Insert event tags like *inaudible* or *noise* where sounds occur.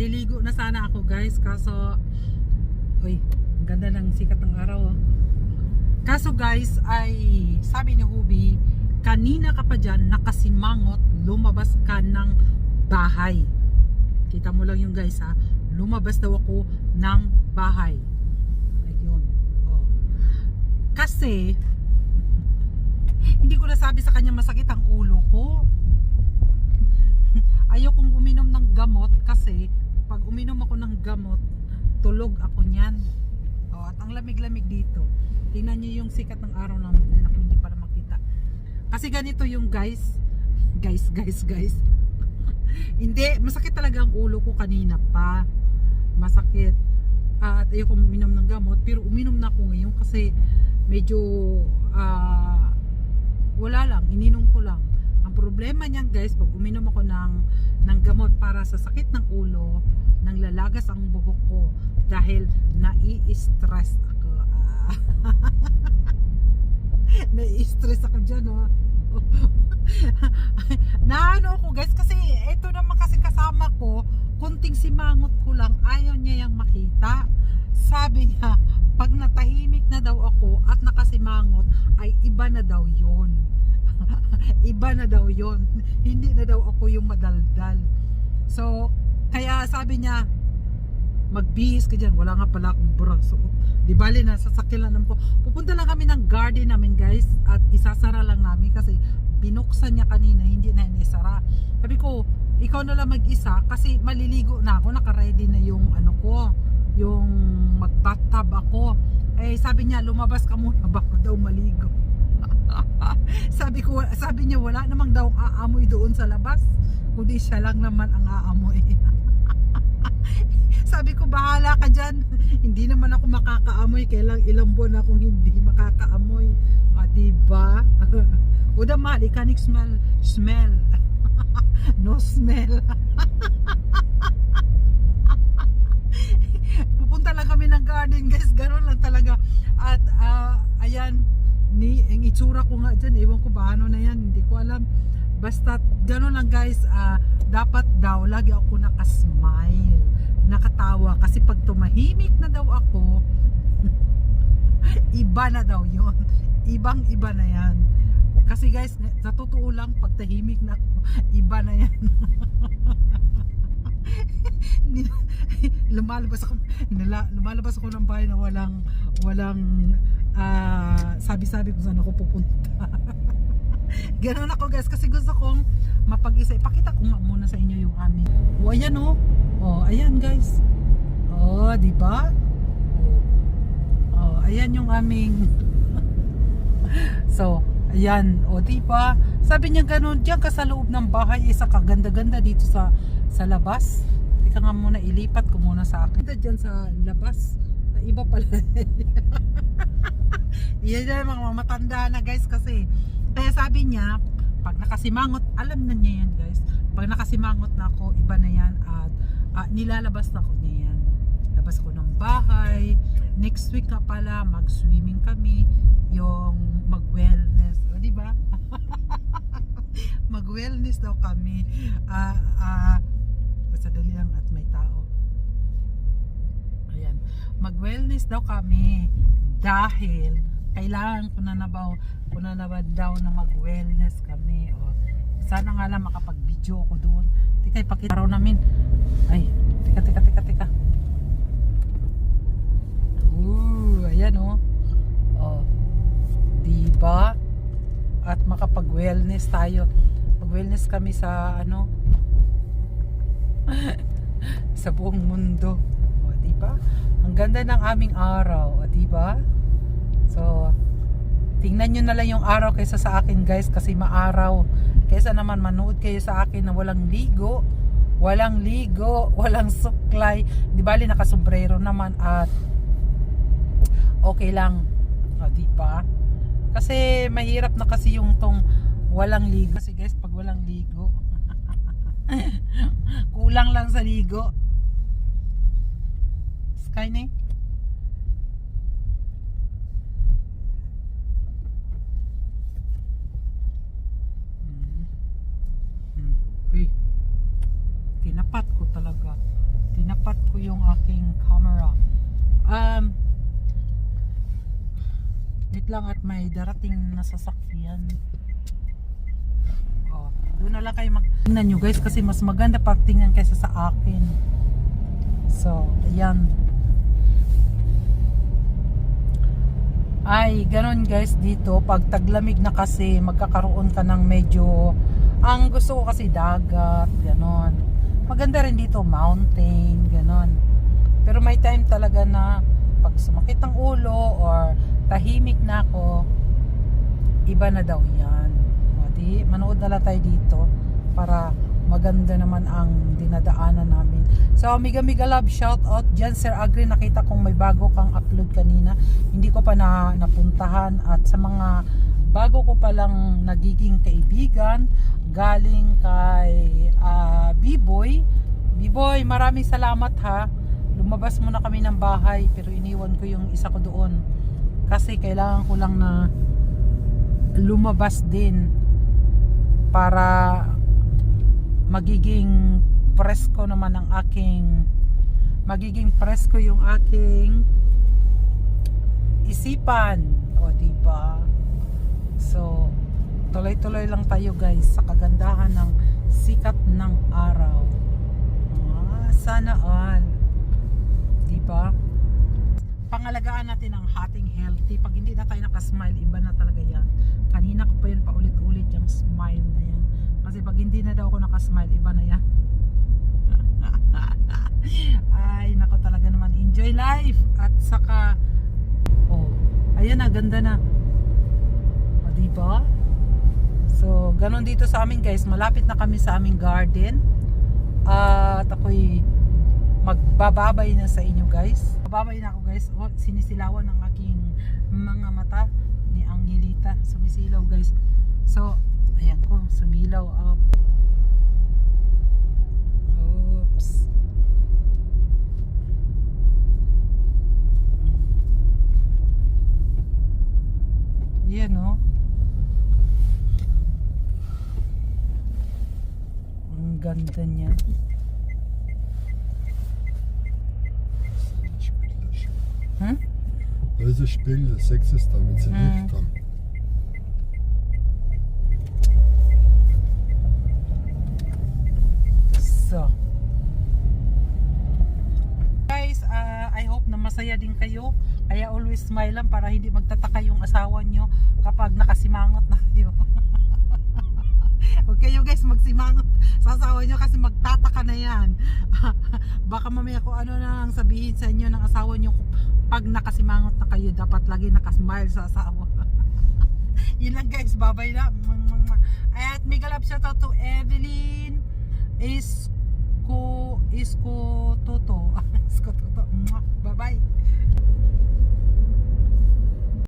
maliligo na sana ako guys. Kaso uy ganda ng sikat ng araw oh. kaso guys ay sabi ni Hubi kanina ka pa dyan nakasimangot lumabas ka ng bahay. Kita mo lang yung guys ha? Lumabas daw ako ng bahay. Ayun oh. kasi hindi ko nasabi sa kanya masakit ang ulo ko. *laughs* Ayokong uminom ng gamot kasi pag uminom ako ng gamot tulog ako niyan. Oh, at ang lamig-lamig dito tingnan niyo yung sikat ng araw namin na naku, hindi para makita. Kasi ganito yung guys guys guys guys. *laughs* Hindi masakit talaga ang ulo ko kanina pa. Masakit. At ayoko uminom ng gamot pero uminom na ako ngayon kasi medyo ah, wala lang ininom ko lang problema niyan guys pag uminom ako ng ng gamot para sa sakit ng ulo nang lalagas ang buhok ko dahil nai-stress ako. *laughs* Nai-stress ako dyan oh. *laughs* na ano ko guys kasi ito naman kasi kasama ko kunting simangot ko lang ayaw niya yung makita. Sabi niya pag natahimik na daw ako at nakasimangot ay iba na daw yon iba na daw yon *laughs* hindi na daw ako yung madaldal. So kaya sabi niya magbihis ka dyan. Wala nga pala akong burang suot. Di bali na sasakyan lang ko. Pupunta lang kami ng garden namin guys. At isasara lang namin kasi binuksan niya kanina hindi na inisara. Sabi ko ikaw na lang mag-isa kasi maliligo na ako. Naka-ready na yung ano ko yung mag-bathtub ako. Eh sabi niya lumabas ka muna *laughs* bago daw maligo *laughs* sabi ko sabi niya wala namang daw aamoy doon sa labas kundi siya lang naman ang aamoy. *laughs* Sabi ko bahala ka dyan. Hindi naman ako makakaamoy. Kailang ilang buwan akong hindi makakaamoy. Ah, diba? *laughs* O the mal ikanik smell. Smell. No smell pupunta lang kami ng garden guys gano'n lang talaga at ah, ayan ni ang itsura ko nga dyan ewan ko ba ano na yan hindi ko alam. Basta gano'n lang guys ah, dapat daw lagi ako nakasmile nakatawa. Kasi pag tumahimik na daw ako *laughs* iba na daw yon ibang iba na yan. Kasi guys sa totoo lang pag tahimik na ako *laughs* iba na yan. *laughs* Lumalabas ako nila, lumalabas ako ng bahay na walang walang ah, sabi-sabi kung saan ako pupunta *laughs* Ganon ako guys kasi gusto kong mapag-isa. Ipakita ko muna sa inyo yung amin. O ayan oh. Oh, ayan guys. Oh, di ba? Oh. oh, ayan yung aming *laughs* So, ayan, o di ba? Sabi niya ganun, diyan ka sa loob ng bahay, isa kaganda-ganda dito sa sa labas. Teka nga muna, ilipat ko muna sa akin. Dyan sa labas. Iba pala. *laughs* Yan na mga matanda na guys kasi. Kaya sabi niya, pag nakasimangot, alam na niya yan guys. Pag nakasimangot na ako, iba na yan at ah, nilalabas na ako niya yan. Labas ako ng bahay. Next week nga pala, mag-swimming kami. Yung mag-wellness. O, di ba? *laughs* mag-wellness daw kami. Ah, ah, sadali lang at may tao. Ayan. Mag-wellness daw kami dahil kailangan ko na nabaw ko na naman daw na mag-wellness kami. O, sana nga lang makapag-video ako doon. Teka, ipakita raw namin. Ay, teka, teka, teka, teka. Ooh, ayan oh. Oh. Diba? At makapag-wellness tayo. Mag-wellness kami sa ano? *laughs* sa buong mundo. O, di ba? Ang ganda ng aming araw, o, di ba? So, tingnan nyo na lang yung araw kaysa sa akin, guys, kasi maaraw. Kaysa naman manood kayo sa akin na walang ligo, walang ligo, *laughs* walang suklay. Di bali nakasombrero naman at okay lang. O, di ba? Kasi mahirap na kasi yung tong walang ligo. Kasi guys, pag walang ligo, *laughs* kulang lang sa ligo. Sky na eh. Hmm. Hmm. Uy, tinapat ko talaga. Um, wait lang at may darating na sasakyan. Oh, doon na lang kayo mag... Tingnan nyo guys kasi mas maganda pag tingnan kaysa sa akin. So, ayan. Ay, ganon guys dito. Pag taglamig na kasi, magkakaroon ka ng medyo... Ang gusto ko kasi dagat, ganon. Maganda rin dito, mountain, ganon. Pero may time talaga na pag sumakit ang ulo or tahimik na ako, iba na daw yan. O, di, manood na lang tayo dito para maganda naman ang dinadaanan namin. So, Miga Miga Love, shout out dyan. Sir Agri, nakita kong may bago kang upload kanina. Hindi ko pa na napuntahan at sa mga bago ko palang nagiging kaibigan galing kay ah, B-Boy. B-Boy, maraming salamat ha. Lumabas muna kami ng bahay pero iniwan ko yung isa ko doon. Kasi kailangan ko lang na lumabas din para magiging presko naman ang aking magiging presko yung aking isipan. O diba? So tuloy-tuloy lang tayo guys sa kagandahan ng sikat ng araw. Ah, sana all. Diba? Pangalagaan natin ang hating healthy. Pag hindi na tayo nakasmile iba na talaga yan. Kanina ko pa yun paulit-ulit yung smile na yan kasi pag hindi na daw ako nakasmile iba na yan. *laughs* Ay nako talaga naman. Enjoy life! At saka oh ayan na ganda na. O diba? So ganon dito sa amin guys. Malapit na kami sa aming garden. At ako'y magbababay na sa inyo guys. Bababay na ako guys. Oh, sinisilawan ng aking mga mata ni Angelita. Sumisilaw guys. So ayan ko, sumilaw up. Oops. Yan o. No? Ang ganda niya. Hm? ist sie Spiel, das Sex ist damit sie mm. nicht kommen. So. Guys, ah, I hope na masaya din kayo. Kaya always smile lang para hindi magtataka yung asawa nyo kapag nakasimangot na kayo. *laughs* Huwag kayo guys magsimangot sa asawa nyo kasi magtataka na yan. *laughs* Baka mamaya kung ano na lang sabihin sa inyo ng asawa nyo pag nakasimangot na kayo dapat lagi nakasmile sa asawa. *laughs* Yun lang guys, babay na. At mega love shout out to Evelyn Isko, Isko Toto. *laughs* Isko Toto. Bye-bye.